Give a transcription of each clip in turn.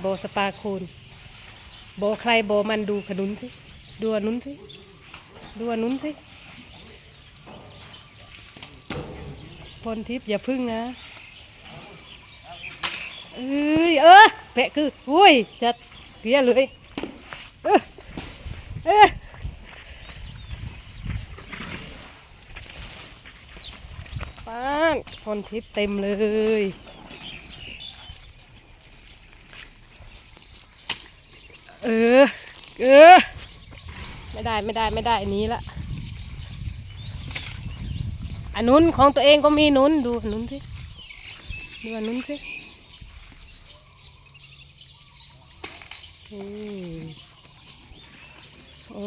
โบสปาคูนโบใครโบมันดูขนุนสิ ดูนุนสิ ดูนนุนสิพลทิพย์อย่าพึ่งนะเอ้ยเออแปะคืออุ้ยจัดเกลียเลยเออเออป้านพลทิพย์เต็มเลย ออ เออ ไม่ได้ไม่ได้ไม่ได้อันนี้ละอันนุนของตัวเองก็มีนุนดูนนุนสิดูอันนุนสิโอ้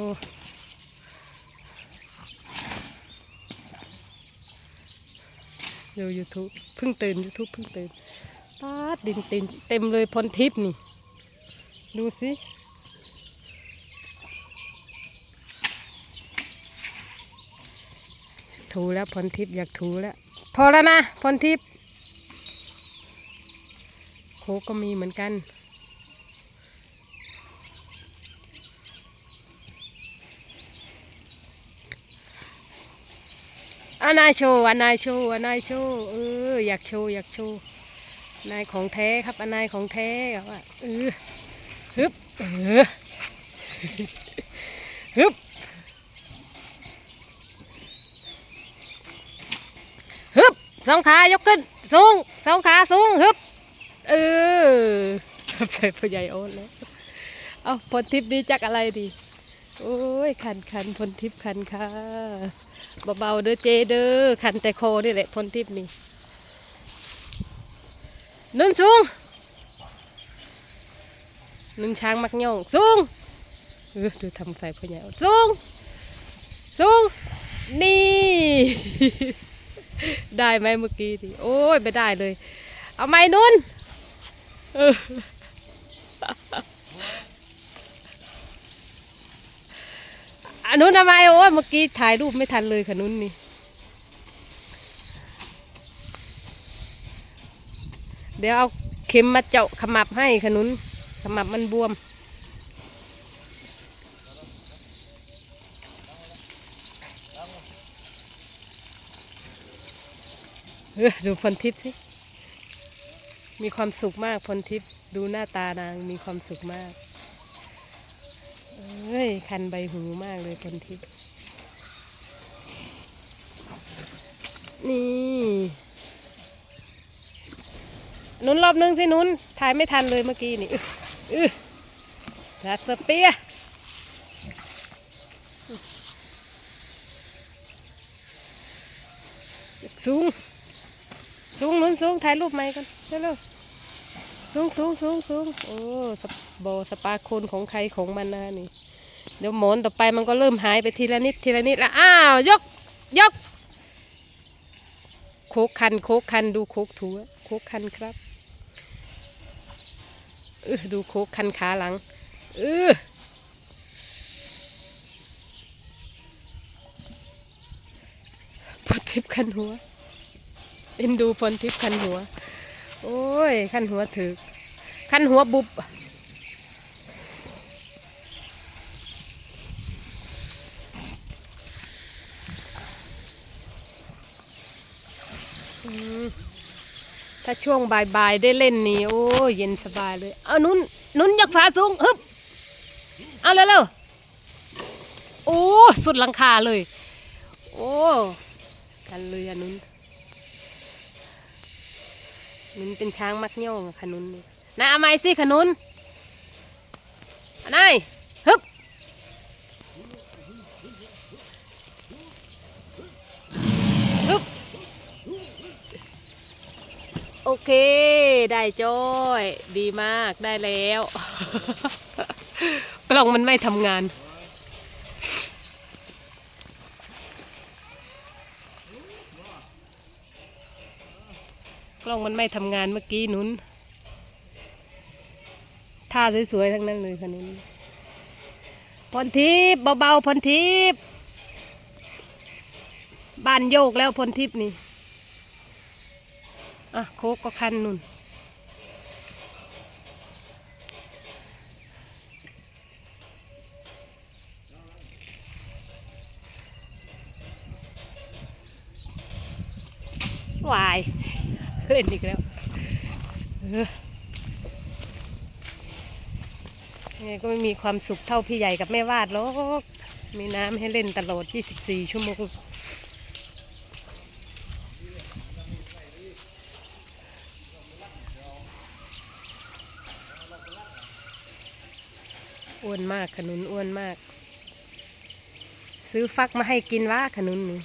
ดู YouTube เพิ่งตื่น YouTube เพิ่งตื่นปาดดินเต็มเต็มเลยพรทิพย์นี่ ดูสิ ถูแล้วพรทิพย์อยากถูแล้ว พอแล้วนะพรทิพย์โคก็มีเหมือนกันอานนายโชว์อานนายโชว์อานนายโชว์เอออยากโชว์อยากโชว์นายของแท้ครับอันนายของแท้ครับว่าเออฮึบเออฮึบฮึบ สองขายกขึ้น สูงสองขาสูงฮึบเออใส่พ่อใหญ่โอนแล้วเอาพลทิพย์ดีจักอะไรดี โอ้ยคันคันพลทิพย์คันค่ะเบาๆเด้อเจเด้อคันแต่โคนี่แหละพลทิพย์นี่นุ่นสูงนุ่นช้างมักย่องสูงเออดูทำใส่พ่อใหญ่สูงสูงนี่ ได้ไหมเมื่อกี้ดิโอ้ยไม่ได้เลย เอาไหมนุ่นอันนู้นทำไมโอ้ยเมื่อกี้ถ่ายรูปไม่ทันเลยค่ะนุ้นนี่เดี๋ยวเอาเข็มมาเจาะขมับให้ขนุนขมับมันบวม เออดูพลทิพย์สิ มีความสุขมากพลทิพย์ดูหน้าตานางมีความสุขมากเอ้ย คันใบหูมากเลยพลทิพย์นี่ นุนรอบนึงสินุนถ่ายไม่ทันเลยเมื่อกี้นี่อืออื้อรัสเปียสูง สูงหนุนสูงถ่ายรูปไหมกันเร็วๆสูงสูงสูงสูงโอ้สปโบสปาโคนของใครของมันนะนี่ เดี๋ยวหมอนต่อไปมันก็เริ่มหายไปทีละนิดทีละนิดแล้วอ้าวยกยกโคกคันโคกคันดูโคกถูโคกคันครับเออดูโคกคันขาหลังเออพลทิพย์คันหัว เอ็นดูพลทิพย์คันหัว โอ้ย คันหัวถึกคันหัวบุบถ้าช่วงบ่ายๆได้เล่นนี่ โอ้ยเย็นสบายเลย เอานุนนุนยักขาสูงฮึบเอาเร็วๆโอ้ สุดลังคาเลย โอ้กันเลยอะนุน นุนเป็นช้างมักเงี้ยวอะขนุนนี่นะเอาไม้สิขนุนอนไหนายฮึบฮึบโอเค ได้จ้อย ดีมากได้แล้ว กล่องมันไม่ทำงาน ล้องมันไม่ทำงานเมื่อกี้นุ้นท่าสวยๆทั้งนั้นเลยคันนี้พรทิพย์เบาๆพรทิพย์บานโยกแล้วพรทิพย์นี่อะโคกก็คันนุ่นวาย เล่นอีกแล้วเออยังไงก็ไม่มีความสุขเท่าพี่ใหญ่กับแม่วาดหรอกมีน้ำให้เล่นตลอด 24 ชั่วโมงอ้วนมากขนุนอ้วนมาก ซื้อฟักมาให้กินว่าขนุนนี่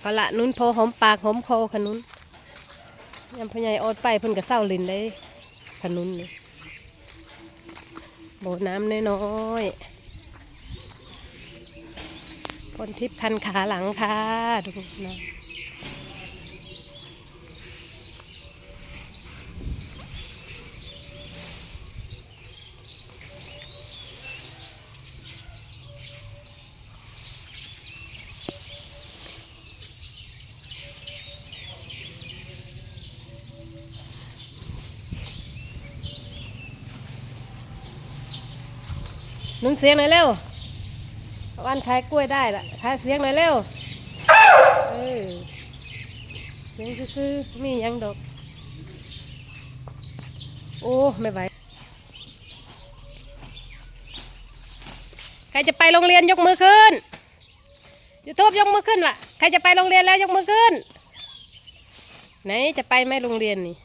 เอาละนุ้นโพหอมปากหอมคอขนุนยำพญายอดไปเพิ่นก็เศร้าลินได้ขนุนนี่โบน้ำน้อยๆพนทิพย์พันขาหลังค่ะดูนะ นุ่นเสียงหน่อยเร็ววันขายกล้วยได้ละขายเสียงหน่อยเร็วเออเสียงซื่อๆมียังดอก โอ้ไม่ไหวใครจะไปโรงเรียนยกมือขึ้นยูทูบยกมือขึ้นวะใครจะไปโรงเรียนแล้วยกมือขึ้น ไหนจะไปไหมโรงเรียนนี่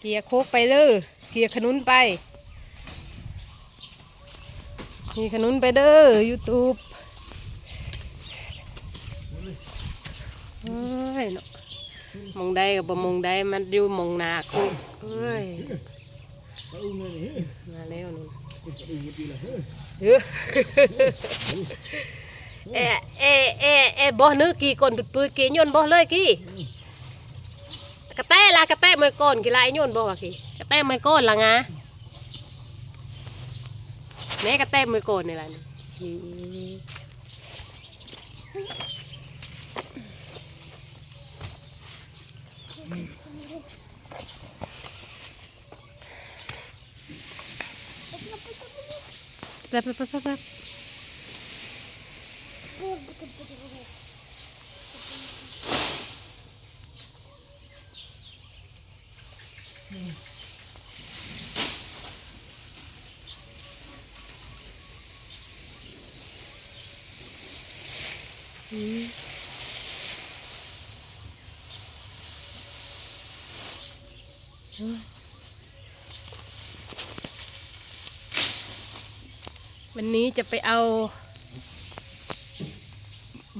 เกียร์โคกไปเลยเกียร์ขนุนไป มีขนุนไปเด้อ YouTube เอ้ยเนาะมองได้กับบ่มองได้มันอยู่มองหนาคุกเอ้ย มาแล้วนู่นเออเอะเอะเอะเอะบ่นึกกี่คนปืนกี่ยนบ่เลยกี่กระแตละกระแตมือก่อนกี่ลายยนบ่วะกี่กระแตมือก่อนละงะ แม่ก็เต้มมือโกนนี่แหละนี่แป๊บแป๊บแป๊บแป๊บอืมเอ้ย วันนี้จะไปเอา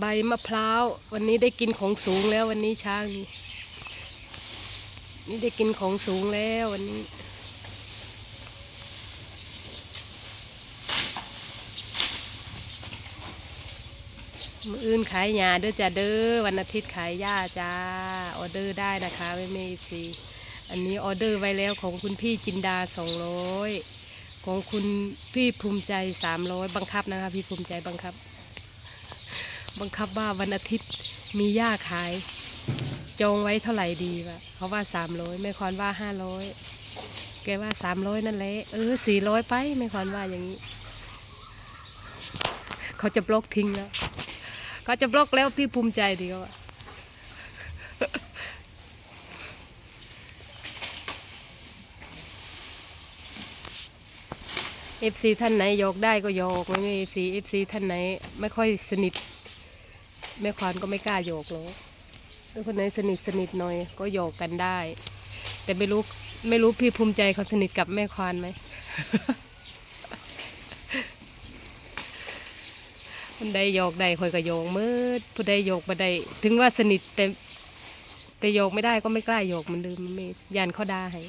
ใบมะพร้าว วันนี้ได้กินของสูงแล้ววันนี้ช้างนี่นี่ได้กินของสูงแล้ววันนี้ มืออื่นขายยาเด้อจ้าเด้อวันอาทิตย์ขายหญ้าจ้าออเดอร์ได้นะคะไม่ไม่ซีอันนี้ออเดอร์ไว้แล้วของคุณพี่จินดาสองร้อยของคุณพี่ภูมิใจสามร้อยบังคับนะคะ พี่ภูมิใจบังคับ บังคับว่าวันอาทิตย์มีหญ้าขาย จองไว้เท่าไหร่ดีวะเขาว่าสามร้อยแม่ควานว่าห้าร้อยแกว่าสามร้อยนั่นแหละเออสี่ร้อยไปแม่ควานว่าอย่างนี้ เขาจะบล็อกทิ้งแล้ว เขาจะบล็อกแล้วพี่ภูมิใจดีเขาเอฟซีท่านไหนโยกได้ก็โยกไม่มีเอฟซีเอฟซีท่านไหน ไม่ค่อยสนิทแม่ควานก็ไม่กล้าโยกหรอกถ้าคนไหนสนิทสนิทหน่อยก็โยกกันได้ แต่ไม่รู้ไม่รู้พี่ภูมิใจเขาสนิทกับแม่ควานไหม ผู้ใดโยกได้คอยก็โยกมืดผู้ใดโยกบ่ได้ถึงว่าสนิทแต่แต่โยกไม่ได้ก็ไม่กล้าโยกมันเดิมไม่ยานเขาได้ให้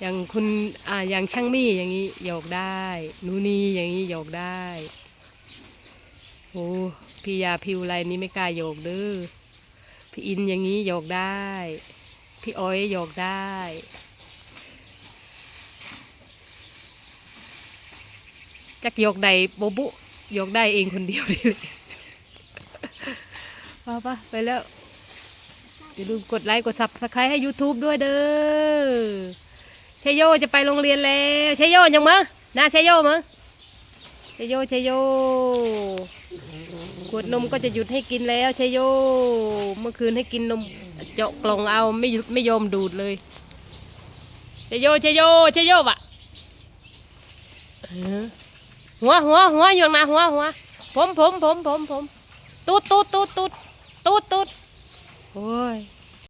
อย่างคุณอ่าอย่างช่างมี่อย่างนี้โยกได้หนูนีอย่างนี้โยกได้โอ้พี่ยาพิวไรนี้ไม่กล้าโยกเด้อพี่อินอย่างนี้โยกได้ พี่อ้อยโยกได้จักโยกใดโบบุ ยกได้เองคนเดียวเลยป้าป้าไปแล้ว อย่าลืมกดไลค์กดซับสไครต์ให้ YouTube ด้วยเด้อชโยจะไปโรงเรียนแล้วชโยยังมั้งนะชโยมั้งชโยชโยขวดนมก็จะหยุดให้กินแล้วชโย เมื่อคืนให้กินนมเจาะกล่องเอาไม่หยุดไม่ยอมดูดเลยชโยชโยชยโยบะ หัวหัวหัวอยู่มาหัวหัวผมผมผมผมผมตูดตูดตูดตูดตูดตูดโอ้ย